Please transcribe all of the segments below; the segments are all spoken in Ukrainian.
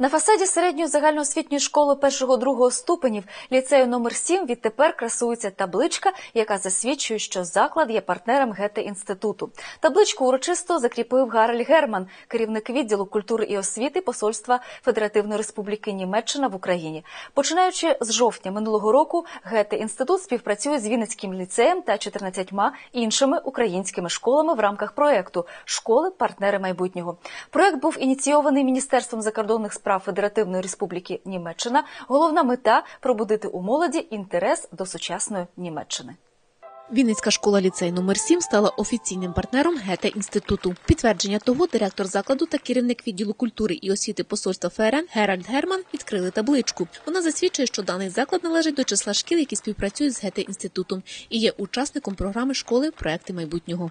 На фасаді середньої загальноосвітньої школи першого-другого ступенів ліцею номер 7 відтепер красується табличка, яка засвідчує, що заклад є партнером гете інституту. Табличку урочисто закріпив Гарель Герман, керівник відділу культури і освіти Посольства Федеративної Республіки Німеччина в Україні. Починаючи з жовтня минулого року, гете інститут співпрацює з Вінницьким ліцеєм та 14 іншими українськими школами в рамках проекту Школи партнери майбутнього. Проект був ініційований Міністерством закордонних справ Федеративної Республіки Німеччина. Головна мета пробудити у молоді інтерес до сучасної Німеччини. Вінницька школа ліцей номер 7 стала офіційним партнером гете інституту. Підтвердження того, директор закладу та керівник відділу культури і освіти посольства ФРН Геральд Герман відкрили табличку. Вона засвідчує, що даний заклад належить до числа шкіл, які співпрацюють з гете інститутом, і є учасником програми школи проекти майбутнього.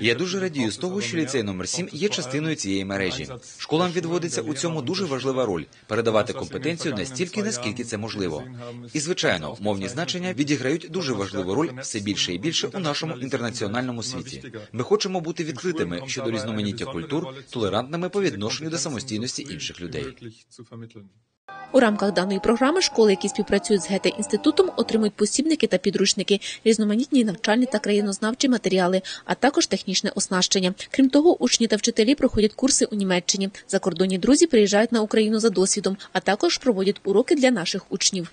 Я дуже радію з того, що ліцей номер 7 є частиною цієї мережі. Школам відводиться у цьому дуже важлива роль передавати компетенцію настільки, наскільки це можливо. І звичайно, мовні значення відіграють дуже важливу роль все більше і більше у нашому інтернаціональному світі. Ми хочемо бути відкритими щодо різноманіття культур, толерантними по відношенню до самостійності інших людей. У рамках даної програми школи, які співпрацюють з гете інститутом, отримують посібники та підручники, різноманітні навчальні та країнознавчі матеріали, а також технічне оснащення. Крім того, учні та вчителі проходять курси у Німеччині. Закордонні друзі приїжджають на Україну за досвідом, а також проводять уроки для наших учнів.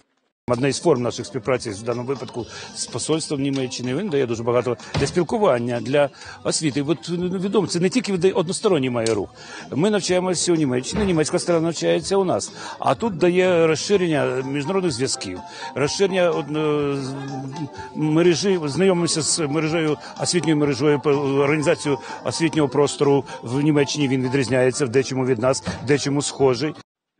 Одна із форм наших співпраці в даному випадку з посольством Німеччини він дає дуже багато для спілкування, для освіти. От відомо, це не тільки односторонній має рух. Ми навчаємося у Німеччині, німецька сторона навчається у нас. А тут дає розширення міжнародних зв'язків, розширення мережі, знайомимося з мережею освітньою мережею організацією освітнього простору в Німеччині. Він відрізняється в дечому від нас, в дечому схожий.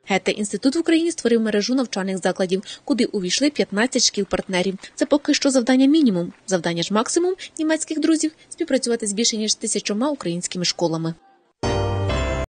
Гете інститут в Україні створив мережу навчальних закладів, куди увійшли 15 шкіл-партнерів. Це поки що завдання мінімум. Завдання ж максимум німецьких друзів співпрацювати з більше ніж тисячома українськими школами.